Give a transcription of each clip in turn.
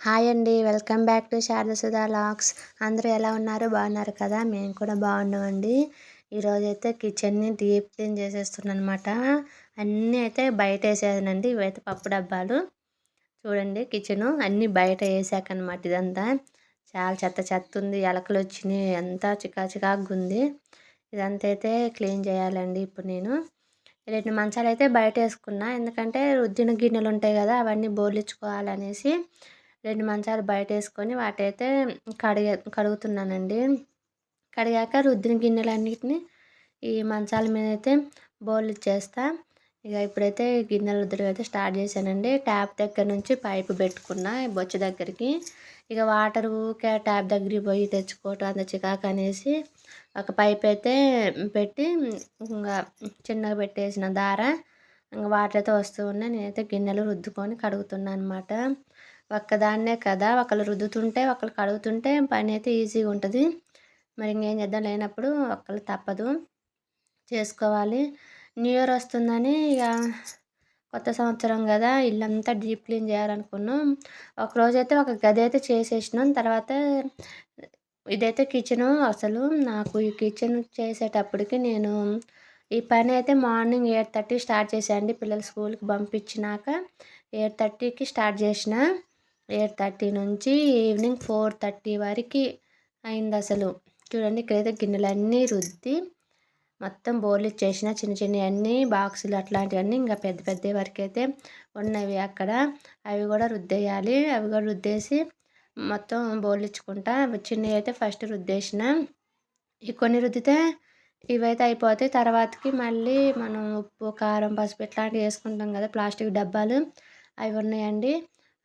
Hi అండి. Welcome back to Sharadasudha లాక్స్. అందరూ ఎలా ఉన్నారు? బాగున్నారు కదా? మేము కూడా బాగున్నామండి. ఈరోజు అయితే కిచెన్ని డీప్ క్లీన్ చేసేస్తున్నాను అనమాట అన్నీ అయితే బయట వేసేదనండి ఇవైతే పప్పు డబ్బాలు. చూడండి కిచెను. అన్నీ బయట వేసాక అనమాట ఇదంతా. చాలా చెత్త చెత్త ఉంది ఎలకలు వచ్చినాయి. అంతా చికా చికాకు ఉంది. ఇదంతా అయితే క్లీన్ చేయాలండి ఇప్పుడు నేను. రెండు మంచాలు అయితే బయట వేసుకున్నా. ఎందుకంటే రుద్దిన గిన్నెలు ఉంటాయి కదా అవన్నీ బోర్లిచ్చుకోవాలనేసి రెండు మంచాలు బయట వేసుకొని వాటైతే కడిగ కడుగుతున్నానండి. కడిగాక రుద్దిన గిన్నెలన్నిటిని ఈ మంచాల మీద అయితే బౌల్ ఇచ్చేస్తా ఇక ఇప్పుడైతే గిన్నెలు రుద్దడం అయితే స్టార్ట్ చేశానండి. ట్యాప్ దగ్గర నుంచి పైపు పెట్టుకున్న బొచ్చ దగ్గరికి. ఇక వాటర్ ఊకే ట్యాప్ దగ్గరికి పోయి తెచ్చుకోవటం అంత చికాకు అనేసి ఒక పైప్ అయితే పెట్టి ఇంకా చిన్నగా పెట్టేసిన దార. ఇంకా వాటర్ అయితే వస్తూ ఉన్నాయి. నేనైతే గిన్నెలు రుద్దుకొని కడుగుతున్నాను అనమాట ఒక్కదాన్నే కదా ఒకళ్ళు రుద్దుతుంటే ఒకళ్ళు కడుగుతుంటే పని అయితే ఈజీగా ఉంటుంది. మరి ఇంకేం చేద్దాం? లేనప్పుడు ఒకళ్ళు తప్పదు. చేసుకోవాలి. న్యూ ఇయర్ వస్తుందని ఇక కొత్త సంవత్సరం కదా ఇల్లంతా డీప్ క్లీన్ చేయాలనుకున్నాం. ఒకరోజు అయితే ఒక గది అయితే చేసేసినాం. తర్వాత ఇదైతే కిచెను అసలు. నాకు ఈ కిచెన్ చేసేటప్పటికి నేను ఈ పని అయితే మార్నింగ్ ఎయిట్ థర్టీ స్టార్ట్ చేశాను పిల్లలు స్కూల్కి పంపించినాక ఎయిట్ థర్టీకి స్టార్ట్ చేసిన. ఎయిట్ థర్టీ నుంచి ఈవినింగ్ ఫోర్ థర్టీ వరకు అయింది అసలు. చూడండి ఇక్కడైతే గిన్నెలన్నీ రుద్ది మొత్తం బోర్లు ఇచ్చేసిన చిన్న చిన్న అన్నీ బాక్సులు అట్లాంటివన్నీ ఇంకా పెద్ద పెద్ద వరకు అయితే ఉన్నవి అక్కడ. అవి కూడా రుద్దేయాలి. అవి కూడా రుద్దేసి మొత్తం బోర్లు ఇచ్చుకుంటా చిన్నవి అయితే ఫస్ట్ రుద్దేసిన. ఈ కొన్ని రుద్దితే ఇవైతే అయిపోతాయి. తర్వాతకి మళ్ళీ మనం ఉప్పు కారం పసుపు ఇట్లాంటివి వేసుకుంటాం కదా ప్లాస్టిక్ డబ్బాలు అవి ఉన్నాయండి.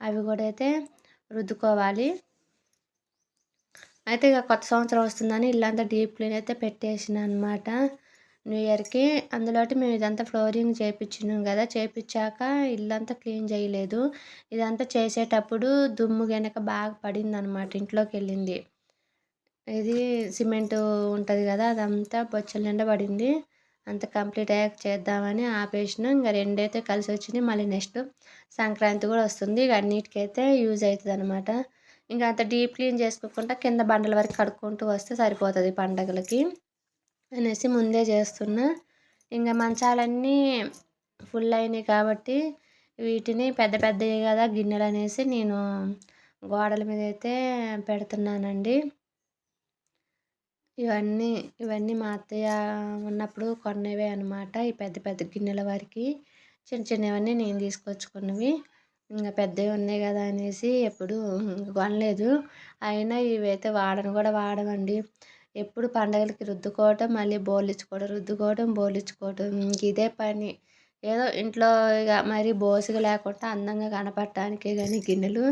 అవి కూడా అయితే రుద్దుకోవాలి. అయితే ఇక కొత్త సంవత్సరం వస్తుందని ఇల్లంతా డీప్ క్లీన్ అయితే పెట్టేసిన అనమాట న్యూ ఇయర్కి అందులోటి మేము ఇదంతా ఫ్లోరింగ్ చేయించినాం కదా చేయించాక ఇల్లంతా క్లీన్ చేయలేదు. ఇదంతా చేసేటప్పుడు దుమ్ము వెనక బాగా పడింది అనమాట ఇంట్లోకి వెళ్ళింది. ఇది సిమెంట్ ఉంటుంది కదా అదంతా బొచ్చల నిండా పడింది. అంత కంప్లీట్ అయ్యాక చేద్దామని ఆపేసిన ఇంకా రెండైతే కలిసి వచ్చినాయి. మళ్ళీ నెక్స్ట్ సంక్రాంతి కూడా వస్తుంది. ఇక అన్నిటికైతే యూజ్ అవుతుంది అనమాట ఇంకా అంత డీప్ క్లీన్ చేసుకోకుండా కింద బండల వరకు కడుక్కుంటూ వస్తే సరిపోతుంది పండగలకి అనేసి ముందే చేస్తున్నా. ఇంకా మంచాలన్నీ ఫుల్ అయినాయి కాబట్టి వీటిని పెద్ద పెద్దవి కదా గిన్నెలు అనేసి నేను గోడల మీద అయితే పెడుతున్నానండి. ఇవన్నీ ఇవన్నీ మా అత్తయ్య ఉన్నప్పుడు కొన్నవే అనమాట ఈ పెద్ద పెద్ద గిన్నెల వరకు చిన్న చిన్నవన్నీ నేను తీసుకొచ్చుకున్నవి. ఇంకా పెద్దవి ఉన్నాయి కదా అనేసి ఎప్పుడు కొనలేదు. అయినా ఇవైతే వాడను కూడా వాడమండి. ఎప్పుడు పండగలకి రుద్దుకోవటం మళ్ళీ బోలిచ్చుకోవడం రుద్దుకోవటం బోలిచ్చుకోవటం ఇదే పని. ఏదో ఇంట్లో ఇక మరీ బోసుగా లేకుండా అందంగా కనపడటానికే కానీ గిన్నెలు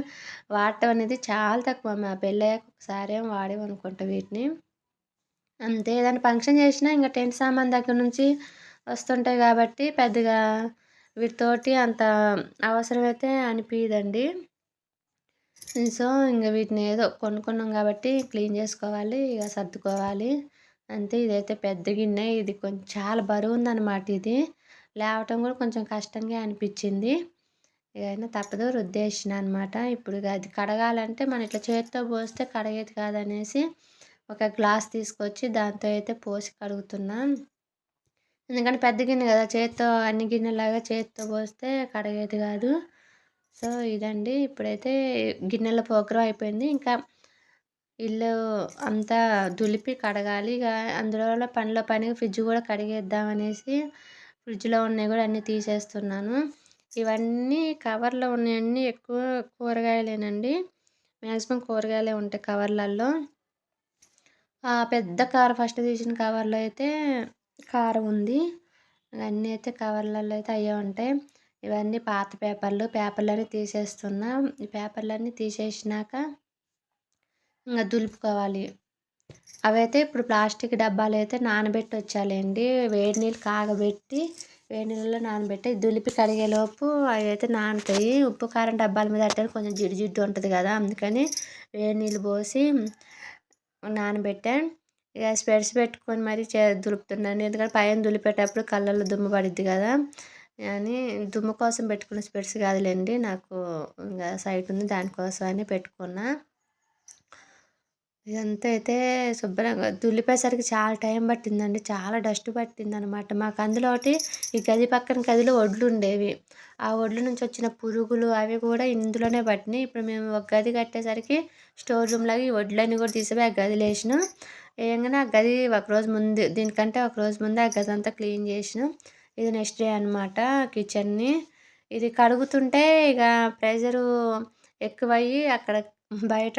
వాడటం అనేది చాలా తక్కువ. మా పెళ్ళయ్యాక ఒకసారి ఏం వాడేమనుకుంటా వీటిని. అంతే. ఏదైనా ఫంక్షన్ చేసినా ఇంకా టెంట్ సామాన్ దగ్గర నుంచి వస్తుంటాయి కాబట్టి పెద్దగా వీటితోటి అంత అవసరం అయితే అనిపించదండి సో ఇంకా వీటిని ఏదో కొనుక్కున్నాం కాబట్టి క్లీన్ చేసుకోవాలి ఇక సర్దుకోవాలి. అంతే ఇదైతే పెద్ద గిన్నె ఇది కొంచెం చాలా బరువు ఉందన్నమాట ఇది. లేవటం కూడా కొంచెం కష్టంగా అనిపించింది ఇకైనా తప్పదు రుద్దేసిన అనమాట ఇప్పుడు అది కడగాలంటే మనం ఇట్లా చేతితో పోస్తే కడగేది కాదనేసి ఒక గ్లాస్ తీసుకొచ్చి దాంతో అయితే పోసి కడుగుతున్నాను ఎందుకంటే పెద్ద గిన్నె కదా చేత్తో అన్ని గిన్నెలాగా చేత్తో పోస్తే కడిగేది కాదు. సో ఇదండి. ఇప్పుడైతే గిన్నెల పోకరం అయిపోయింది. ఇంకా ఇల్లు అంతా దులిపి కడగాలి. ఇక అందులో పనిలో పని ఫ్రిడ్జ్ కూడా కడిగేద్దాం అనేసి ఫ్రిడ్జ్లో ఉన్నాయి కూడా అన్నీ తీసేస్తున్నాను. ఇవన్నీ కవర్లో ఉన్నాయన్నీ ఎక్కువ కూరగాయలేనండి. మ్యాక్సిమం కూరగాయలే ఉంటాయి కవర్లలో. పెద్ద కార్ ఫస్ట్ తీసిన కవర్లో అయితే కారం ఉంది. అన్నీ అయితే కవర్లలో అయితే అయ్యే ఉంటాయి. ఇవన్నీ పాత పేపర్లు. పేపర్లన్నీ తీసేస్తున్నా. ఈ పేపర్లన్నీ తీసేసినాక ఇంకా దులుపుకోవాలి. అవైతే ఇప్పుడు ప్లాస్టిక్ డబ్బాలు అయితే నానబెట్టి వచ్చాలండి వేడి నీళ్ళు కాగబెట్టి వేడి నీళ్ళలో నానబెట్టి దులిపి కడిగేలోపు అవి అయితే నానుతాయి. ఉప్పు కారం డబ్బాల మీద అంటే కొంచెం జిడ్డు జిడ్డు ఉంటుంది కదా అందుకని వేడి నీళ్ళు పోసి నానబెట్టాను ఇక స్పెడ్స్ పెట్టుకొని మరీ చే దులుపుతున్నాను. ఎందుకంటే పైన దులిపేటప్పుడు కళ్ళల్లో దుమ్ము పడుద్ది కదా. అని దుమ్ము కోసం పెట్టుకున్న స్పెట్స్ కాదులేండి. నాకు ఇంకా సైట్ ఉంది దానికోసం అని పెట్టుకున్నా. ఇదంతా అయితే శుభ్రంగా దులిపేసరికి చాలా టైం పట్టిందండి. చాలా డస్ట్ పట్టిందనమాట. మాకు అందులో ఒకటి ఈ గది పక్కన గదిలో వడ్లు ఉండేవి. ఆ వడ్ల నుంచి వచ్చిన పురుగులు అవి కూడా ఇందులోనే పట్టినాయి. ఇప్పుడు మేము ఒక గది కట్టేసరికి స్టోర్ రూమ్ లాగా ఈ వడ్లన్నీ కూడా తీసిపోయి ఆ గదిలో వేసిన. వేయంగానే ఆ గది ఒకరోజు ముందు దీనికంటే ఒకరోజు ముందు ముందే ఆ గది అంతా క్లీన్ చేసిన. ఇది నెక్స్ట్ డే అనమాట కిచెన్ని. ఇది కడుగుతుంటే ఇక ప్రెషరు ఎక్కువయ్యి అక్కడ బయట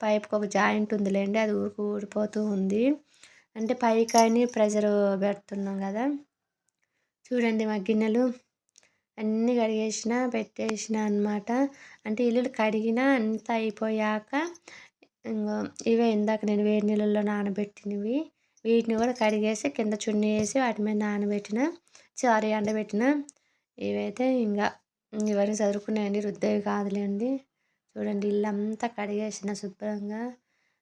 పైప్కి ఒక జాయింట్ ఉందిలేండి అది ఊరికి ఊడిపోతూ ఉంది. అంటే పైకాయని ప్రెషర్ పెడుతున్నాం కదా. చూడండి మా గిన్నెలు అన్నీ కడిగేసిన పెట్టేసిన అనమాట అంటే ఇల్లు కడిగిన అంతా అయిపోయాక ఇంకో ఇవే ఇందాక నేను వేడి నీళ్ళల్లో నానబెట్టినవి. వీటిని కూడా కడిగేసి కింద చున్నీ వేసి వాటి మీద నానబెట్టిన చారీ ఎండబెట్టిన ఇవైతే ఇంకా ఇవన్నీ చదువుకునేవి రుద్దేవి కాదులేండి. చూడండి ఇల్లు అంతా కడిగేసిన శుభ్రంగా.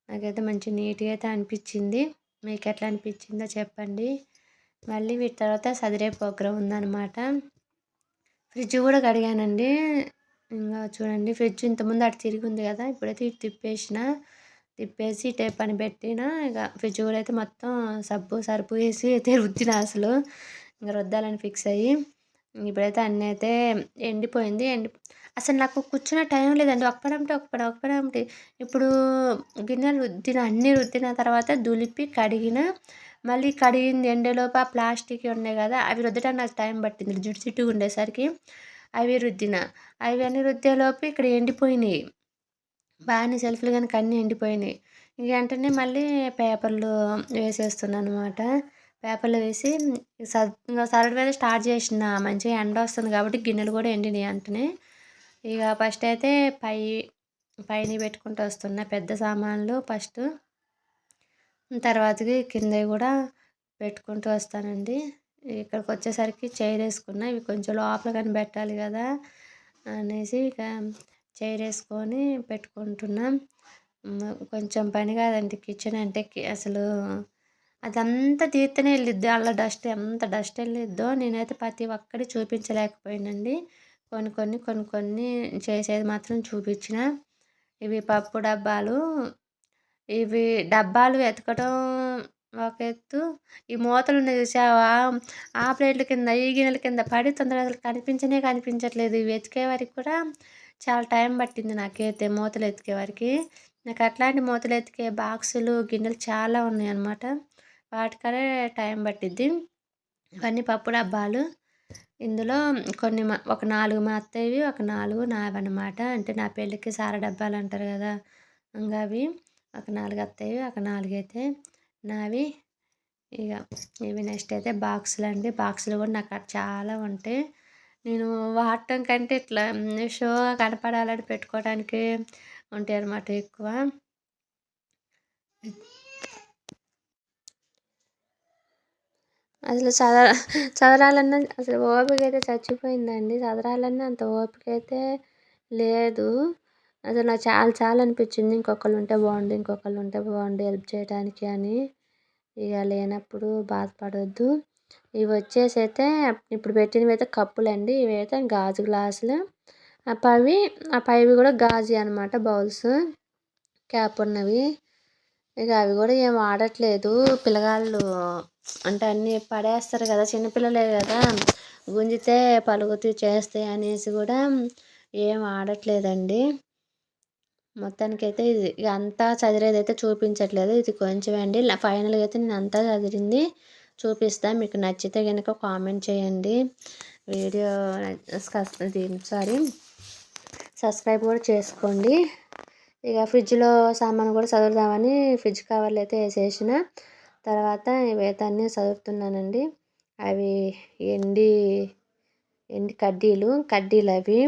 నాకైతే మంచి నీట్గా అయితే అనిపించింది. మీకు ఎట్లా అనిపించిందో చెప్పండి. మళ్ళీ వీటి తర్వాత సదిరే ప్రోగ్రాం ఉందన్నమాట. ఫ్రిడ్జ్ కూడా కడిగానండి. ఇంకా చూడండి ఫ్రిడ్జ్ ఇంతకుముందు అటు తిరిగి ఉంది కదా ఇప్పుడైతే ఇటు తిప్పేసిన. తిప్పేసి టేప్ అని పెట్టిన. ఇక ఫ్రిడ్జ్ కూడా అయితే మొత్తం సబ్బు సరుపు వేసి అయితే రుద్దిన అసలు. ఇంకా రుద్దాలని ఫిక్స్ అయ్యి. ఇప్పుడైతే అన్నీ అయితే ఎండిపోయింది. ఎండి అసలు నాకు కూర్చున్న టైం లేదండి. ఒక్కడంటే ఒక్కడ ఒక్కడంటే ఇప్పుడు గిన్నెలు రుద్దిన అన్నీ రుద్దిన తర్వాత దులిపి కడిగిన మళ్ళీ కడిగింది ఎండేలోపు ఆ ప్లాస్టిక్ ఉన్నాయి కదా అవి రుద్దడానికి నాకు టైం పట్టింది. జుట్టు చుట్టూ ఉండేసరికి అవి రుద్దిన. అవి అన్నీ రుద్దేలోపు ఇక్కడ ఎండిపోయినాయి. బాగానే సెల్ఫ్లు కనుక అన్నీ ఎండిపోయినాయి. ఇక వెంటనే మళ్ళీ పేపర్లు వేసేస్తున్నాను అనమాట పేపర్లో వేసి సర్ సరడ్ మీద స్టార్ట్ చేసిన మంచిగా ఎండ వస్తుంది కాబట్టి గిన్నెలు కూడా ఎండినాయి వెంటనే. ఇక ఫస్ట్ అయితే పై పైన పెట్టుకుంటూ వస్తున్న పెద్ద సామాన్లు ఫస్ట్. తర్వాతకి కింద కూడా పెట్టుకుంటూ వస్తానండి. ఇక్కడికి వచ్చేసరికి చైర్ వేసుకున్నా ఇవి కొంచెం లోపల కానీ పెట్టాలి కదా అనేసి ఇక చైర్ వేసుకొని పెట్టుకుంటున్నాం. కొంచెం పని కాదండి కిచెన్ అంటే అసలు అదంతా తీస్తేనే వెళ్ళిద్ది అలా డస్ట్ ఎంత డస్ట్ వెళ్ళిద్దో నేనైతే ప్రతి ఒక్కటి చూపించలేకపోయానండి. కొన్ని కొన్ని కొన్ని కొన్ని చేసేది మాత్రం చూపించిన. ఇవి పప్పు డబ్బాలు. ఇవి డబ్బాలు వెతకడం ఒక ఎత్తు. ఈ మూతలు ఉన్నాయి చూసావా? ఆ ప్లేట్ల కింద ఈ గిన్నెల కింద పడి తొందరగా అసలు కనిపించనే కనిపించట్లేదు. ఇవి వెతికే వరకు కూడా చాలా టైం పట్టింది నాకైతే మూతలు ఎతికే వరకు. నాకు అట్లాంటి మూతలు ఎతికే బాక్సులు గిన్నెలు చాలా ఉన్నాయి అన్నమాట వాటికనే టైం పట్టిద్ది. ఇవన్నీ పప్పు డబ్బాలు. ఇందులో కొన్ని మా ఒక నాలుగు మా అత్తయ్యవి ఒక నాలుగు నావి అంటే నా పెళ్ళికి సార డబ్బాలు అంటారు కదా ఇంకా అవి ఒక నాలుగు అత్తయ్యవి ఒక నాలుగు అయితే నావి. ఇక ఇవి నెక్స్ట్ అయితే బాక్సులు అండి. బాక్సులు కూడా నాకు చాలా ఉంటాయి. నేను వాడటం కంటే ఇట్లా షో కనపడాలని పెట్టుకోవడానికి ఉంటాయి అన్నమాట ఎక్కువ. అసలు చద చదరాలన్నా అసలు ఓపిక అయితే చచ్చిపోయిందండి. చదరాలన్నా అంత ఓపిక అయితే లేదు. అసలు నాకు చాలా చాలా అనిపించింది. ఇంకొకళ్ళు ఉంటే బాగుండు ఇంకొకళ్ళు ఉంటే బాగుండు హెల్ప్ చేయడానికి అని. ఇక లేనప్పుడు బాధపడొద్దు. ఇవి వచ్చేసి అయితే ఇప్పుడు పెట్టినవి అయితే కప్పులండి. ఇవి అయితే గాజు గ్లాసులు. ఆ పవి ఆ పైవి కూడా గాజు అనమాట బౌల్స్ క్యాప్ ఉన్నవి. ఇక అవి కూడా ఏం ఆడట్లేదు. పిల్లగాళ్ళు అంటే అన్నీ పడేస్తారు కదా చిన్నపిల్లలే కదా. గుంజితే పలుగుతాయి చేస్తాయి అనేసి కూడా ఏం ఆడట్లేదండి. మొత్తానికైతే ఇది ఇక అంతా చదివేది అయితే చూపించట్లేదు. ఇది కొంచెం అండి. ఫైనల్గా అయితే నేను అంతా చదివింది చూపిస్తాను మీకు నచ్చితే కనుక కామెంట్ చేయండి. వీడియో ఇది సారీ సబ్స్క్రైబ్ కూడా చేసుకోండి. ఇక ఫ్రిడ్జ్లో సామాను కూడా చదువుదామని ఫ్రిడ్జ్ కవర్లు అయితే వేసేసిన. తర్వాత ఇవైతే అన్నీ చదువుతున్నానండి అవి ఎండి ఎండి కడ్డీలు కడ్డీలు అవి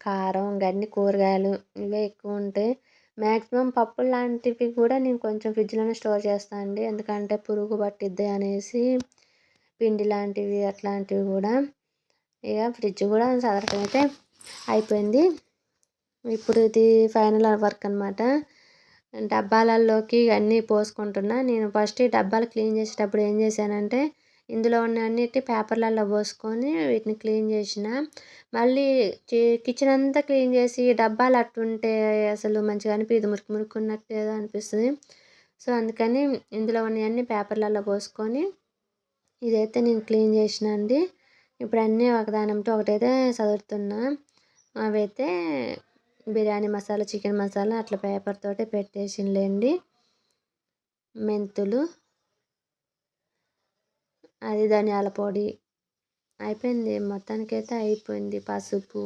కారం గడ్డి కూరగాయలు ఇవే ఎక్కువ ఉంటాయి మ్యాక్సిమం పప్పులు లాంటివి కూడా నేను కొంచెం ఫ్రిడ్జ్లోనే స్టోర్ చేస్తాను అండి. ఎందుకంటే పురుగు పట్టిద్ది అనేసి పిండి లాంటివి అట్లాంటివి కూడా. ఇక ఫ్రిడ్జ్ కూడా చదవటం అయితే అయిపోయింది. ఇప్పుడు ఇది ఫైనల్ వర్క్ అనమాట డబ్బాలలోకి అన్నీ పోసుకుంటున్నా. నేను ఫస్ట్ ఈ డబ్బాలు క్లీన్ చేసేటప్పుడు ఏం చేశానంటే ఇందులో ఉన్న అన్నిటి పేపర్లలో పోసుకొని వీటిని క్లీన్ చేసిన. మళ్ళీ కిచెన్ అంతా క్లీన్ చేసి డబ్బాలు అట్టుంటే అసలు మంచిగా అనిపించదు మురికి మురికి ఉన్నట్టు ఏదో అనిపిస్తుంది. సో అందుకని ఇందులో ఉన్నవన్నీ పేపర్లలో పోసుకొని ఇదైతే నేను క్లీన్ చేసిన అండి. ఇప్పుడు అన్నీ ఒకదానంతో ఒకటైతే చదువుతున్నా అవైతే బిర్యానీ మసాలా చికెన్ మసాలా అట్లా పేపర్ తోటే పెట్టేసిలేండి మెంతులు అది ధనియాల పొడి. అయిపోయింది మొత్తానికైతే అయిపోయింది పసుపు.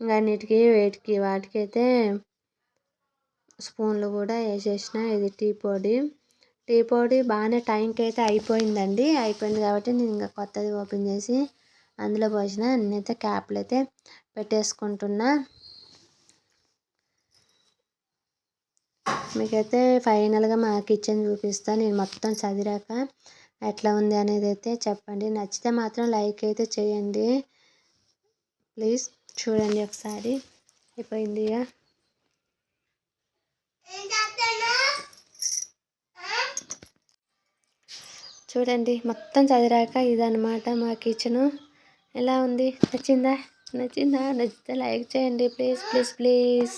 ఇంకా అన్నిటికీ వేటికి వాటికైతే స్పూన్లు కూడా వేసేసిన ఇది టీ పొడి. టీ పొడి బాగానే టైంకి అయితే అయిపోయిందండి అయిపోయింది కాబట్టి నేను ఇంకా కొత్తది ఓపెన్ చేసి అందులో పోసిన నేనైతే క్యాప్లు అయితే పెట్టేసుకుంటున్నా. మీకైతే ఫైనల్గా మా కిచెన్ చూపిస్తాను నేను మొత్తం చదిరాక ఎట్లా ఉంది అనేది అయితే చెప్పండి. నచ్చితే మాత్రం లైక్ అయితే చేయండి. ప్లీజ్ చూడండి ఒకసారి. అయిపోయింది ఇక. చూడండి మొత్తం చదిరాక ఇదనమాట మా కిచెను. ఎలా ఉంది? నచ్చిందా? నచ్చిందా? నచ్చితే లైక్ చేయండి. Please please please.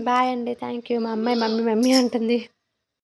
బాయ్ అండి. Thank you. మా అమ్మాయి మమ్మీ మమ్మీ అంటుంది.